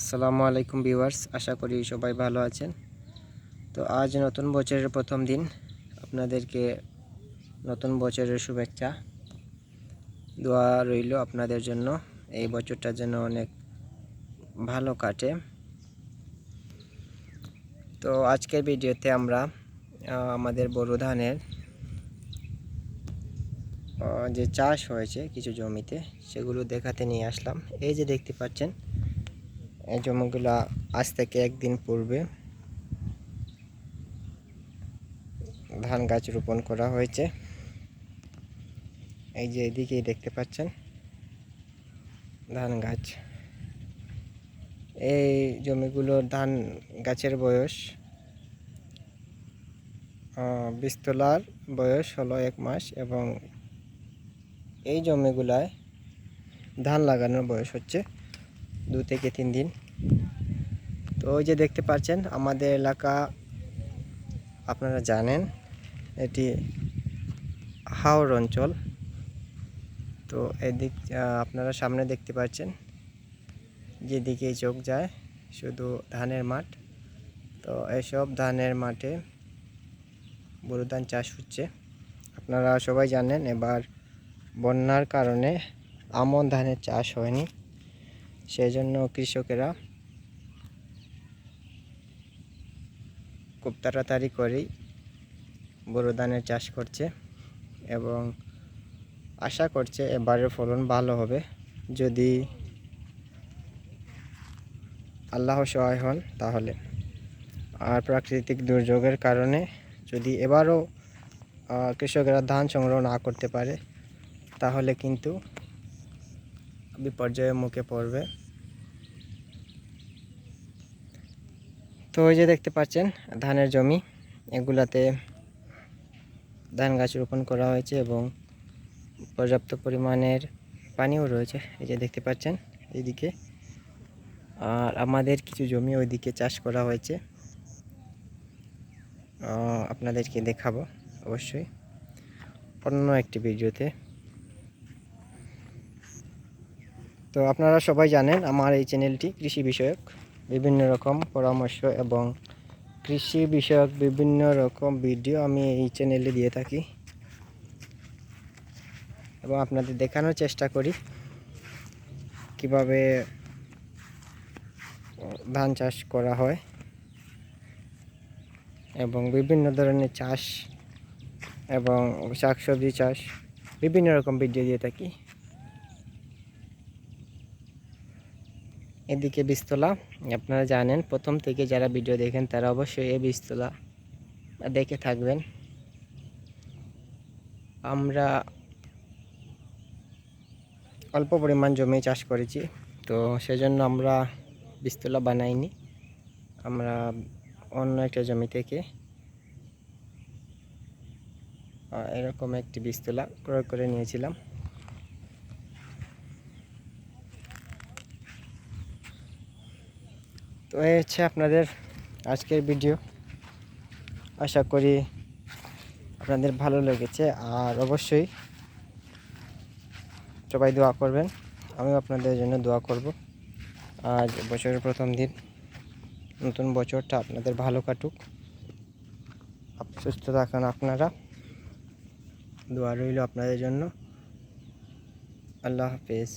আসসালামু আলাইকুম ভিউয়ার্স, আশা করি সবাই ভালো আছেন। তো আজ নতুন বছরের প্রথম দিন, আপনাদেরকে নতুন বছরের শুভেচ্ছা, দোয়া রইল আপনাদের জন্য। এই বছরটা যেন অনেক ভালো কাটে। তো আজকের ভিডিওতে আমরা আমাদের বড় ধানের যে চাষ হয়েছে কিছু জমিতে, সেগুলো দেখাতে নিয়ে আসলাম। এই যে দেখতে পাচ্ছেন এই জমিগুলো আজ থেকে একদিন পূর্বে ধান গাছ রোপণ করা হয়েছে। এই যে এদিকেই দেখতে পাচ্ছেন ধান গাছ। এই জমিগুলোর ধান গাছের বয়স আহ, বীজতলার বয়স হলো এক মাস এবং এই জমিগুলায় ধান লাগানোর বয়স হচ্ছে দু থেকে তিন দিন। তো ওই যে দেখতে পাচ্ছেন, আমাদের এলাকা আপনারা জানেন, এটি হাওড় অঞ্চল। তো এদিক আপনারা সামনে দেখতে পাচ্ছেন যেদিকে চোখ যায়, শুধু ধানের মাঠ। তো এসব ধানের মাঠে বড় ধান চাষ হচ্ছে। আপনারা সবাই জানেন, এবার বন্যার কারণে আমন ধানের চাষ হয়নি। সেই জন্য কৃষকেরা খুব তাড়াতাড়ি করেই বোরো ধানের চাষ করছে এবং আশা করছে এবারের ফলন ভালো হবে। যদি আল্লাহ সহায় হন তাহলে। আর প্রাকৃতিক দুর্যোগের কারণে যদি এবারও কৃষকেরা ধান সংগ্রহ না করতে পারে, তাহলে কিন্তু বিপর্যয়ের মুখে পড়বে তো ওই যে দেখতে পাচ্ছেন ধানের জমি এগুলাতে ধান গাছ রোপণ করা হয়েছে এবং পর্যাপ্ত পরিমাণের পানিও রয়েছে এই যে দেখতে পাচ্ছেন এইদিকে আর আমাদের কিছু জমি ওইদিকে চাষ করা হয়েছে আপনাদেরকে দেখাবো অবশ্যই অন্য একটি ভিডিওতে তো আপনারা সবাই জানেন আমার এই চ্যানেলটি কৃষি বিষয়ক, বিভিন্ন রকম পরামর্শ এবং কৃষি বিষয়ক বিভিন্ন রকম ভিডিও আমি এই চ্যানেলে দিয়ে থাকি। এবং আপনাদের দেখানোর চেষ্টা করি কীভাবে ধান চাষ করা হয় এবং বিভিন্ন ধরনের চাষ এবং শাকসবজি চাষ, বিভিন্ন রকম ভিডিও দিয়ে থাকি। এদিকে বীজতলা আপনারা জানেন, প্রথম থেকে যারা ভিডিও দেখেন তারা অবশ্যই এই বীজতলা দেখে থাকবেন। আমরা অল্প পরিমাণ জমি চাষ করেছি, তো সেজন্য আমরা বীজতলা বানাইনি। আমরা অন্য একটা জমি থেকে এরকম একটি বীজতলা ক্রয় করে নিয়েছিলাম। তো এই হচ্ছে আপনাদের আজকের ভিডিও। আশা করি আপনাদের ভালো লেগেছে, আর অবশ্যই সবাই দোয়া করবেন। আমিও আপনাদের জন্য দোয়া করব। আজ বছরের প্রথম দিন, নতুন বছরটা আপনাদের ভালো কাটুক। সুস্থ থাকুন আপনারা। দোয়া রইল আপনাদের জন্য। আল্লাহ হাফেজ।